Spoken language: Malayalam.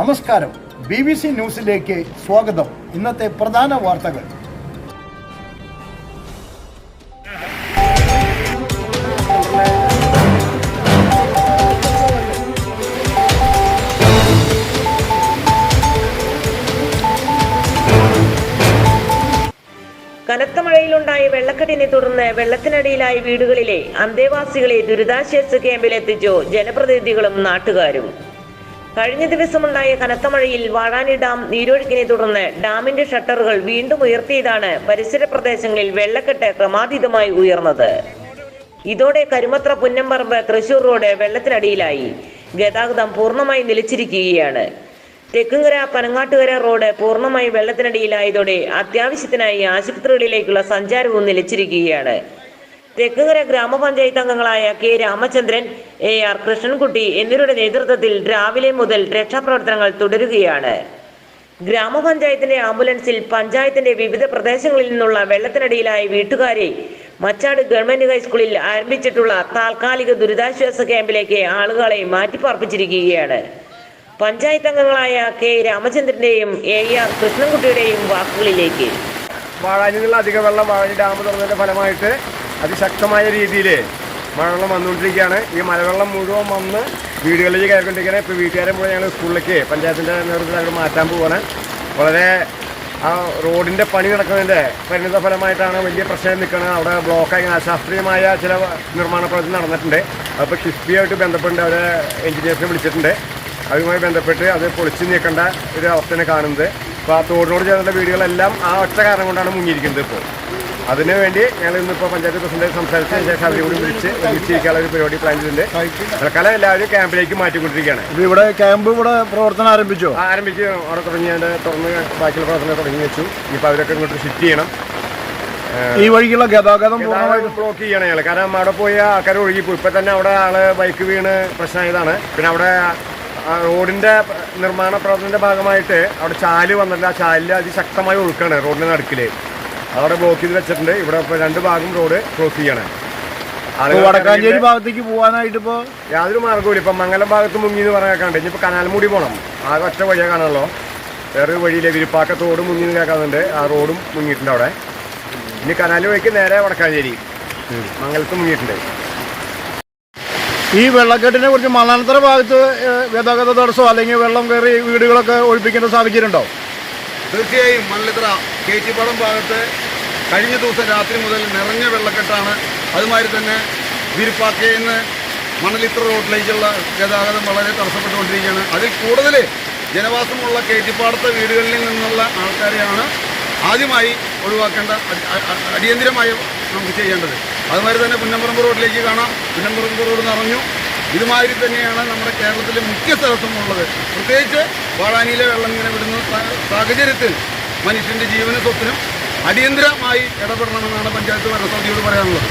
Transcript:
നമസ്കാരം. ബി ബി സി ന്യൂസിലേക്ക് സ്വാഗതം. ഇന്നത്തെ പ്രധാന വാർത്തകൾ. കനത്ത മഴയിലുണ്ടായ വെള്ളക്കെട്ടിനെ തുടർന്ന് വെള്ളത്തിനടിയിലായ വീടുകളിലെ അന്തേവാസികളെ ദുരിതാശ്വാസ ക്യാമ്പിലെത്തിച്ചു ജനപ്രതിനിധികളും നാട്ടുകാരും. കഴിഞ്ഞ ദിവസമുണ്ടായ കനത്ത മഴയിൽ വാഴാനി ഡാം നീരൊഴുക്കിനെ തുടർന്ന് ഡാമിന്റെ ഷട്ടറുകൾ വീണ്ടും ഉയർത്തിയതാണ് പരിസര പ്രദേശങ്ങളിൽ വെള്ളക്കെട്ട് ക്രമാതീതമായി ഉയർന്നത്. ഇതോടെ കരുമത്ര പുന്നമ്പറമ്പ് തൃശൂർ റോഡ് വെള്ളത്തിനടിയിലായി. ഗതാഗതം പൂർണമായി നിലച്ചിരിക്കുകയാണ്. തെക്കുംകര പനങ്ങാട്ടുകര റോഡ് പൂർണമായി വെള്ളത്തിനടിയിലായതോടെ അത്യാവശ്യത്തിനായി ആശുപത്രികളിലേക്കുള്ള സഞ്ചാരവും നിലച്ചിരിക്കുകയാണ്. തെക്കുംകര ഗ്രാമപഞ്ചായത്ത് അംഗങ്ങളായ K Ramachandran A R Krishnankutty എന്നിവരുടെ നേതൃത്വത്തിൽ രാവിലെ മുതൽ രക്ഷാപ്രവർത്തനങ്ങൾ തുടരുകയാണ്. ഗ്രാമപഞ്ചായത്തിന്റെ ആംബുലൻസിൽ പഞ്ചായത്തിന്റെ വിവിധ പ്രദേശങ്ങളിൽ നിന്നുള്ള വെള്ളത്തിനടിയിലായ വീട്ടുകാരെ മച്ചാട് ഗവൺമെന്റ് ഹൈസ്കൂളിൽ ആരംഭിച്ചിട്ടുള്ള താൽക്കാലിക ദുരിതാശ്വാസ ക്യാമ്പിലേക്ക് ആളുകളെ മാറ്റിപ്പാർപ്പിച്ചിരിക്കുകയാണ്. പഞ്ചായത്ത് അംഗങ്ങളായ കെ രാമചന്ദ്രന്റെയും എ ആർ കൃഷ്ണൻകുട്ടിയുടെയും വാക്കുകളിലേക്ക്. വാഴാനിന്നുള്ള അധിക വെള്ളം വാഴാനി ഡാം തുറന്നതിന്റെ ഫലമായിട്ട് അതിശക്തമായ രീതിയിൽ മഴവെള്ളം വന്നുകൊണ്ടിരിക്കുകയാണ്. ഈ മഴവെള്ളം മുഴുവൻ വന്ന് വീടുകളിലേക്ക് കയറിക്കൊണ്ടിരിക്കുകയാണ്. ഇപ്പോൾ വീട്ടുകാരെ മുഴുവൻ ഞങ്ങൾ സ്കൂളിലേക്ക് പഞ്ചായത്തിന്റെ നേതൃത്വത്തിൽ അങ്ങോട്ട് മാറ്റാൻ പോവാണ്. വളരെ ആ റോഡിന്റെ പണി നടക്കുന്നതിന്റെ പരിണിത ഫലമായിട്ടാണ് വലിയ പ്രശ്നം നിൽക്കുന്നത്. അവിടെ ബ്ലോക്കായി അശാസ്ത്രീയമായ ചില നിർമ്മാണ പ്രവർത്തനം നടന്നിട്ടുണ്ട്. അപ്പോൾ കിഫ്ബിയായിട്ട് ബന്ധപ്പെട്ട് അവരെ എഞ്ചിനീയേഴ്സിനെ വിളിച്ചിട്ടുണ്ട്. അതുമായി ബന്ധപ്പെട്ട് അത് പൊളിച്ചു നീക്കേണ്ട ഒരു അവസ്ഥയാണ് കാണുന്നത്. അപ്പോൾ ആ തോടിനോട് ചേർന്ന വീടുകളെല്ലാം ആ ഒറ്റ കാരണം കൊണ്ടാണ് മുങ്ങിയിരിക്കുന്നത് ഇപ്പോൾ അതിനു വേണ്ടി ഞങ്ങൾ ഇന്നിപ്പോൾ പഞ്ചായത്ത് പ്രസിഡന്റ് സംസാരിച്ചതിന് ശേഷം അവരെ കൂടി വിളിച്ച് ഒരുമിച്ചിരിക്കാനുള്ള ഒരു പരിപാടി പ്ലാൻ ചെയ്തിട്ടുണ്ട്. തൽക്കാലം എല്ലാവരും ക്യാമ്പിലേക്ക് മാറ്റിക്കൊണ്ടിരിക്കുകയാണ്. ഇവിടെ ക്യാമ്പ് ഇവിടെ പ്രവർത്തനം ആരംഭിച്ചോ? ആരംഭിച്ച് അവിടെ തുടങ്ങി അതിന്റെ തുറന്ന് ബാക്കിയുള്ള പ്രവർത്തനം തുടങ്ങി വെച്ചു. ഇനിയിപ്പോൾ അവരൊക്കെ ഇങ്ങോട്ട് ഷിഫ്റ്റ് ചെയ്യണം. ഈ വഴിക്കുള്ള ഗതാഗതം പൂർണമായിട്ട് ബ്ലോക്ക് ചെയ്യണം ഞങ്ങൾ. കാരണം അവിടെ പോയി ആൾക്കാർ ഒഴുകിപ്പോയി. ഇപ്പം തന്നെ അവിടെ ആൾ ബൈക്ക് വീണ് പ്രശ്നമായതാണ്. പിന്നെ അവിടെ റോഡിന്റെ റോഡിന്റെ നിർമ്മാണ പ്രവർത്തനത്തിന്റെ ഭാഗമായിട്ട് അവിടെ ചാൽ വന്നിട്ടില്ല. ആ ചാലിൽ അതിശക്തമായി ഒഴുക്കാണ് റോഡിന്റെ നടുക്കിൽ. അവിടെ ബ്ലോക്ക് ചെയ്ത് വെച്ചിട്ടുണ്ട്. ഇവിടെ ഇപ്പൊ രണ്ട് ഭാഗം റോഡ് ക്രോസ് ചെയ്യണം. വടക്കാഞ്ചേരി ഭാഗത്തേക്ക് പോകാനായിട്ട് ഇപ്പോ യാതൊരു മാർഗവും ഇപ്പം മംഗലം ഭാഗത്ത് മുങ്ങി എന്ന് പറയാൻ കണ്ട് ഇനിയിപ്പോൾ കനാൽമുടി പോകണം ആകെ ഒറ്റ വഴിയെ കാണാമല്ലോ വേറൊരു വഴിയിലെ വിരിപ്പാക്ക തോട് മുങ്ങി കേൾക്കാറുണ്ട് ആ റോഡും മുങ്ങിയിട്ടുണ്ട് അവിടെ. ഇനി കനാൽ വഴിക്ക് നേരെ വടക്കാഞ്ചേരി. മംഗലത്ത് മുങ്ങിയിട്ടുണ്ട്. ഈ വെള്ളക്കെട്ടിനെ കുറിച്ച് മണാനത്തര ഭാഗത്ത് ഗതാഗത തടസ്സമോ അല്ലെങ്കിൽ വെള്ളം കയറി വീടുകളൊക്കെ ഒഴിപ്പിക്കേണ്ട സാഹചര്യം ഉണ്ടോ? തീർച്ചയായും മല്ലിത്ര കേച്ചിപ്പടം ഭാഗത്ത് കഴിഞ്ഞ ദിവസം രാത്രി മുതൽ നിറഞ്ഞ വെള്ളക്കെട്ടാണ്. അതുമാതിരി തന്നെ വിരിപ്പാക്കയിൽ നിന്ന് മണലിത്ര റോഡിലേക്കുള്ള ഗതാഗതം വളരെ തടസ്സപ്പെട്ടുകൊണ്ടിരിക്കുകയാണ്. അതിൽ കൂടുതൽ ജനവാസമുള്ള കേറ്റിപ്പാടത്തെ വീടുകളിൽ നിന്നുള്ള ആൾക്കാരെയാണ് ആദ്യമായി ഒഴിവാക്കേണ്ട അടിയന്തിരമായി നമുക്ക് ചെയ്യേണ്ടത്. അതുമാതിരി തന്നെ പുന്നമ്പറമ്പ് റോഡിലേക്ക് കാണാം. പുന്നമ്പറമ്പ് റോഡ് നിറഞ്ഞു. ഇതുമാതിരി തന്നെയാണ് നമ്മുടെ കേരളത്തിലെ മിക്ക സ്ഥലത്തും ഉള്ളത് പ്രത്യേകിച്ച് വാഴാനിയിലെ വെള്ളം ഇങ്ങനെ വിടുന്ന സാഹചര്യത്തിൽ മനുഷ്യന്റെ ജീവന സ്വത്തിനും അടിയന്തരമായി ഇടപെടണമെന്നാണ് പഞ്ചായത്ത് ഭരണസമിതിയോട് പറയാനുള്ളത്.